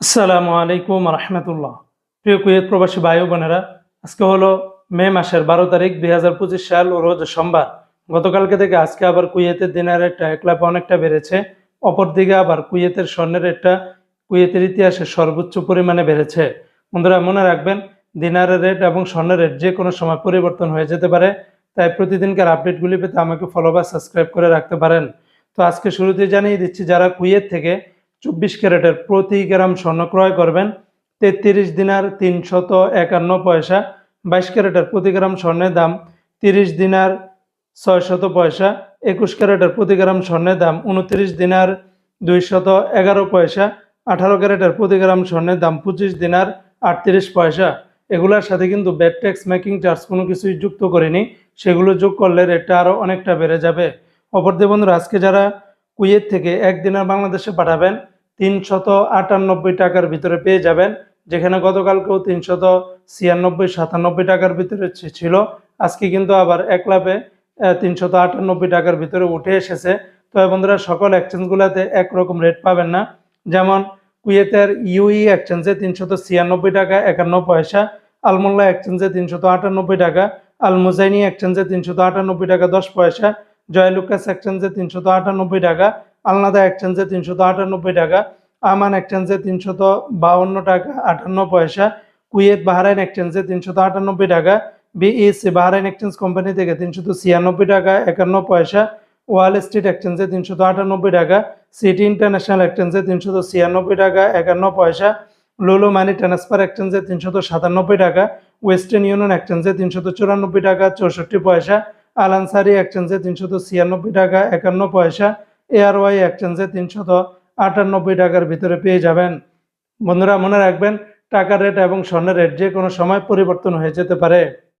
আসসালামু আলাইকুম রহমতুল্লাহ প্রিয় কুয়েত প্রবাসী ভাই বোনেরা, আজকে হলো মে মাসের বারো তারিখ দুই হাজার পঁচিশ সাল রোজ সোমবার। গতকালকে থেকে আজকে আবার কুয়েতের দিনের একটা এক লাখ অনেকটা বেড়েছে। অপরদিকে আবার কুয়েতের স্বর্ণের একটা কুয়েতের ইতিহাসে সর্বোচ্চ পরিমাণে বেড়েছে। বন্ধুরা, মনে রাখবেন, দিনারের রেট এবং স্বর্ণের রেট যে কোনো সময় পরিবর্তন হয়ে যেতে পারে। তাই প্রতিদিনকার আপডেটগুলি পেতে আমাকে ফলো বা সাবস্ক্রাইব করে রাখতে পারেন। তো আজকে শুরুতে জানিয়ে দিচ্ছি, যারা কুয়েত থেকে চব্বিশ ক্যারেটের প্রতি গ্রাম স্বর্ণ ক্রয় করবেন তেত্রিশ দিনার তিনশত একান্ন পয়সা, বাইশ ক্যারেটের প্রতি গ্রাম স্বর্ণের দাম তিরিশ দিনার ছয়শত পয়সা, একুশ ক্যারেটের প্রতি গ্রাম স্বর্ণের দাম উনত্রিশ দিনার দুইশত এগারো পয়সা, আঠারো ক্যারেটের প্রতি গ্রাম স্বর্ণের দাম পঁচিশ দিনার আটত্রিশ পয়সা। এগুলোর সাথে কিন্তু ব্যাট ট্যাক্স, মেকিং চার্জ কোনো কিছুই যুক্ত করিনি। সেগুলো যোগ করলে রেটটা আরও অনেকটা বেড়ে যাবে। অপরদের বন্ধুরা, আজকে যারা কুয়েত থেকে একদিনের বাংলাদেশে পাঠাবেন। তিনশত আটানব্বই টাকার ভিতরে পেয়ে যাবেন, যেখানে গতকালকেও তিনশত ছিয়ানব্বই, সাতানব্বই টাকার ভিতরে ছিল। আজকে কিন্তু আবার এক লাভে তিনশত আটানব্বই টাকার ভিতরে উঠে এসেছে। তবে বন্ধুরা, সকল এক্সচেঞ্জগুলোতে একরকম রেট পাবেন না। যেমন কুয়েতের ইউই এক্সচেঞ্জে তিনশত ছিয়ানব্বই টাকা, একান্ন পয়সা। আলমোল্লা এক্সচেঞ্জে তিনশত আটানব্বই টাকা। আল মুজাইনি এক্সচেঞ্জে তিনশত আটানব্বই টাকা, দশ পয়সা। জয়লুকাস এক্সচেঞ্জে তিনশত আটানব্বই টাকা, আলনাদা এক্সচেঞ্জে তিনশত আটানব্বই টাকা, আমান এক্সচেঞ্জে তিনশত বাউন্ন টাকা, আটান্ন পয়সা, কুয়েত বাহরাইন এক্সচেঞ্জে তিনশত আটানব্বই টাকা, বিইসি বাহরাইন এক্সচেঞ্জ কোম্পানি থেকে তিনশত ছিয়ানব্বই টাকা, একান্ন পয়সা, ওয়াল স্ট্রিট এক্সচেঞ্জে তিনশত আটানব্বই টাকা, সিটি ইন্টারন্যাশনাল এক্সচেঞ্জে তিনশত ছিয়ানব্বই টাকা, একান্ন পয়সা, লুলু মানি ট্রান্সফার এক্সচেঞ্জে তিনশত সাতানব্বই টাকা, ওয়েস্টার্ন ইউনিয়ন এক্সচেঞ্জে তিনশত চুরানব্বই টাকা, চৌষট্টি পয়সা আলানসারি এক্সচেঞ্জে তিনশত ছিয়ানব্বই টাকা, একান্ন পয়সা। এয়ারওয়াই এক্সচেঞ্জে তিনশত আটানব্বই টাকার ভিতরে পেয়ে যাবেন। বন্ধুরা, মনে রাখবেন, টাকার রেট এবং স্বর্ণের রেট যে কোনো সময় পরিবর্তন হয়ে যেতে পারে।